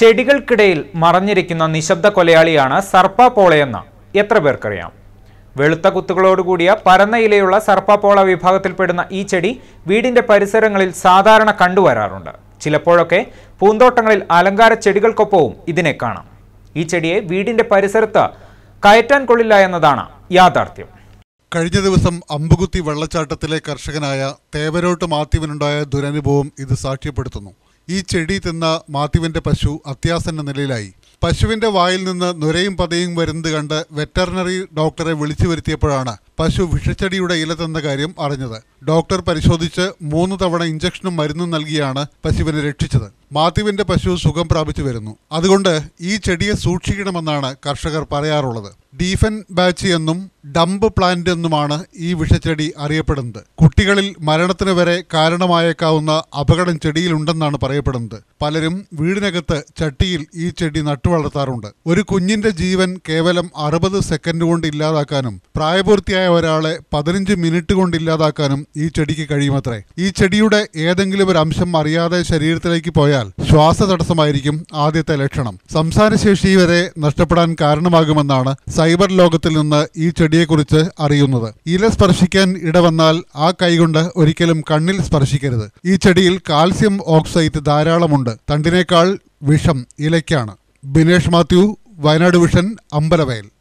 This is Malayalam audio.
ചെടികൾക്കിടയിൽ മറഞ്ഞിരിക്കുന്ന നിശബ്ദ കൊലയാളിയാണ് സർപ്പ പോളയെന്ന് എത്ര പേർക്കറിയാം? വെളുത്ത കുത്തുകളോടുകൂടിയ പരന്ന ഇലയുള്ള സർപ്പപ്പോള വിഭാഗത്തിൽപ്പെടുന്ന ഈ ചെടി വീടിന്റെ പരിസരങ്ങളിൽ സാധാരണ കണ്ടുവരാറുണ്ട്. ചിലപ്പോഴൊക്കെ പൂന്തോട്ടങ്ങളിൽ അലങ്കാര ചെടികൾക്കൊപ്പവും ഇതിനെ കാണാം. ഈ ചെടിയെ വീടിന്റെ പരിസരത്ത് കയറ്റാൻ കൊള്ളില്ല എന്നതാണ് യാഥാർത്ഥ്യം. കഴിഞ്ഞ ദിവസം അമ്പുകുത്തി വെള്ളച്ചാട്ടത്തിലെ കർഷകനായ തേവരോട്ട് മാത്യുവിനുണ്ടായ ദുരനുഭവം ഇത് സാക്ഷ്യപ്പെടുത്തുന്നു. ഈ ചെടി തിന്ന മാത്യുവിന്റെ പശു അത്യാസന്ന നിലയിലായി. പശുവിന്റെ വായിൽ നിന്ന് നുരയും പതയും വരുന്നത് കണ്ട് വെറ്ററിനറി ഡോക്ടറെ വിളിച്ചു വരുത്തിയപ്പോഴാണ് പശു വിഷച്ചെടിയുടെ ഇല തന്ന കാര്യം അറിഞ്ഞത്. ഡോക്ടർ പരിശോധിച്ച് മൂന്ന് തവണ ഇഞ്ചക്ഷനും മരുന്നും നൽകിയാണ് പശുവിനെ രക്ഷിച്ചത്. മാത്യുവിന്റെ പശു സുഖം പ്രാപിച്ചു വരുന്നു. അതുകൊണ്ട് ഈ ചെടിയെ സൂക്ഷിക്കണമെന്നാണ് കർഷകർ പറയാറുള്ളത്. ഡീഫൻ ബാച്ച് എന്നും ഡംപ് പ്ലാന്റ് എന്നുമാണ് ഈ വിഷച്ചെടി അറിയപ്പെടുന്നത്. കുട്ടികളിൽ മരണത്തിന് വരെ കാരണമായേക്കാവുന്ന അപകടം ചെടിയിലുണ്ടെന്നാണ് പറയപ്പെടുന്നത്. പലരും വീടിനകത്ത് ചട്ടിയിൽ ഈ ചെടി നട്ടുവളർത്താറുണ്ട് ഒരു കുഞ്ഞിന്റെ ജീവൻ കേവലം അറുപത് സെക്കൻഡ് കൊണ്ട് ഇല്ലാതാക്കാനും പ്രായപൂർത്തിയായ ഒരാളെ പതിനഞ്ച് മിനിറ്റ് കൊണ്ട് ഇല്ലാതാക്കാനും ഈ ചെടിക്ക് കഴിയുമത്രേ. ഈ ചെടിയുടെ ഏതെങ്കിലും ഒരു അംശം അറിയാതെ ശരീരത്തിലേക്ക് പോയാൽ ശ്വാസ തടസ്സമായിരിക്കും ആദ്യത്തെ ലക്ഷണം. സംസാരശേഷി വരെ നഷ്ടപ്പെടാൻ കാരണമാകുമെന്നാണ് സൈബർ ലോകത്തിൽ നിന്ന് ഈ ചെടിയെക്കുറിച്ച് അറിയുന്നത്. ഇല സ്പർശിക്കാൻ ഇടവന്നാൽ ആ കൈകൊണ്ട് ഒരിക്കലും കണ്ണിൽ സ്പർശിക്കരുത്. ഈ ചെടിയിൽ കാൽസ്യം ഓക്സൈറ്റ് ധാരാളമുണ്ട്. തണ്ടിനേക്കാൾ വിഷം ഇലയ്ക്കാണ്. ബിനേഷ് മാത്യു വയനാട് വിഷൻ അമ്പലവയൽ.